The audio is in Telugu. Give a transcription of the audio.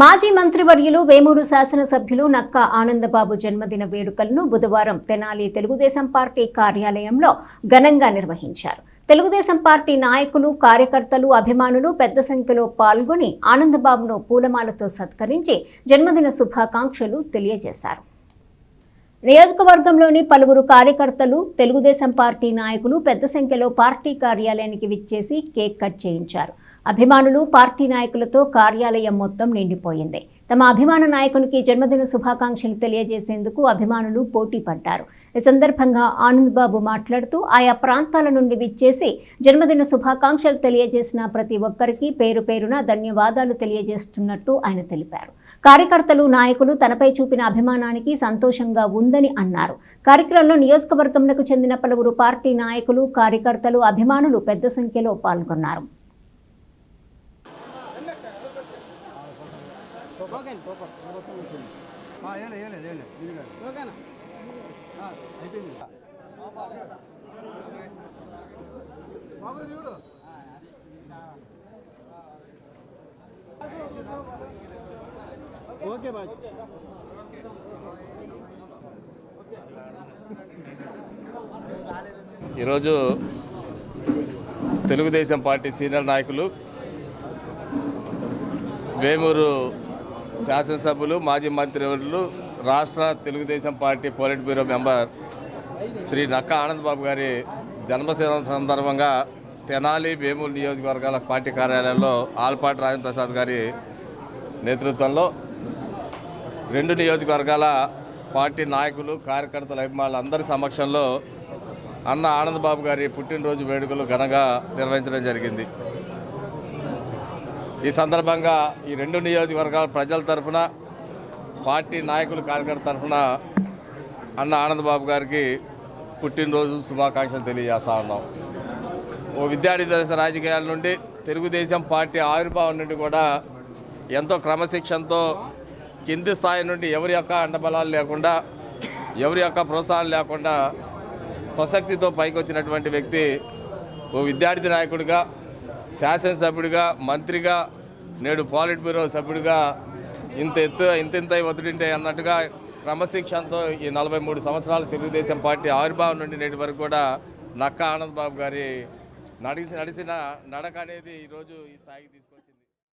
మాజీ మంత్రివర్యులు వేమూరు శాసనసభ్యులు నక్కా ఆనందబాబు జన్మదిన వేడుకలను బుధవారం తెనాలి తెలుగుదేశం పార్టీ కార్యాలయంలో ఘనంగా నిర్వహించారు. తెలుగుదేశం పార్టీ నాయకులు కార్యకర్తలు అభిమానులు పెద్ద సంఖ్యలో పాల్గొని ఆనందబాబును పూలమాలతో సత్కరించి జన్మదిన శుభాకాంక్షలు తెలియజేశారు. నియోజకవర్గంలోని పలువురు కార్యకర్తలు తెలుగుదేశం పార్టీ నాయకులు పెద్ద సంఖ్యలో పార్టీ కార్యాలయానికి విచ్చేసి కేక్ కట్ చేయించారు. అభిమానులు పార్టీ నాయకులతో కార్యాలయం మొత్తం నిండిపోయింది. తమ అభిమాన నాయకునికి జన్మదిన శుభాకాంక్షలు తెలియజేసేందుకు అభిమానులు పోటీ పడ్డారు. ఈ సందర్భంగా ఆనంద్ బాబు మాట్లాడుతూ ఆయా ప్రాంతాల నుండి విచ్చేసి జన్మదిన శుభాకాంక్షలు తెలియజేసిన ప్రతి ఒక్కరికి పేరు పేరున ధన్యవాదాలు తెలియజేస్తున్నట్టు ఆయన తెలిపారు. కార్యకర్తలు నాయకులు తనపై చూపిన అభిమానానికి సంతోషంగా ఉందని అన్నారు. కార్యక్రమంలో నియోజకవర్గంకు చెందిన పలువురు పార్టీ నాయకులు కార్యకర్తలు అభిమానులు పెద్ద సంఖ్యలో పాల్గొన్నారు. Okay bye. ఈరోజు తెలుగుదేశం పార్టీ సీనియర్ నాయకులు వేమూరు శాసనసభ్యులు మాజీ మంత్రివర్యులు రాష్ట్ర Telugu Desam party politburo member Shri Nakka Anand Babu గారి జన్మదిన సందర్భంగా తెనాలి వేమూరు నియోజకవర్గాల పార్టీ కార్యాలయంలో ఆల్పాటి రాజేంద్ర ప్రసాద్ గారి నేతృత్వంలో రెండు నియోజకవర్గాల పార్టీ నాయకులు కార్యకర్తల అభిమానులు అందరి సమక్షంలో అన్న ఆనంద్ బాబు గారి పుట్టినరోజు వేడుకలు ఘనంగా నిర్వహించడం జరిగింది. ఈ సందర్భంగా ఈ రెండు నియోజకవర్గాల ప్రజల తరఫున పార్టీ నాయకులు కార్యకర్త తరఫున అన్న ఆనందబాబు గారికి పుట్టినరోజు శుభాకాంక్షలు తెలియజేస్తా ఉన్నాం. ఓ విద్యార్థి దశ రాజకీయాల నుండి తెలుగుదేశం పార్టీ ఆవిర్భావం నుండి కూడా ఎంతో క్రమశిక్షణతో కింది స్థాయి నుండి ఎవరి యొక్క అండబలాలు లేకుండా ఎవరి యొక్క ప్రోత్సాహం లేకుండా స్వశక్తితో పైకి వచ్చినటువంటి వ్యక్తి ఓ విద్యార్థి నాయకుడిగా శాసనసభ్యుడిగా మంత్రిగా నేడు పాలిట్ బ్యూరో సభ్యుడిగా ఇంత ఎత్తు ఇంత ఒత్తిడింటే అన్నట్టుగా క్రమశిక్షణతో ఈ నలభై మూడు సంవత్సరాలు తెలుగుదేశం పార్టీ ఆవిర్భావం నుండి నేటి వరకు కూడా నక్క ఆనంద్ బాబు గారి నడిచి నడిచిన నడక అనేది ఈరోజు ఈ స్థాయికి తీసుకొచ్చింది.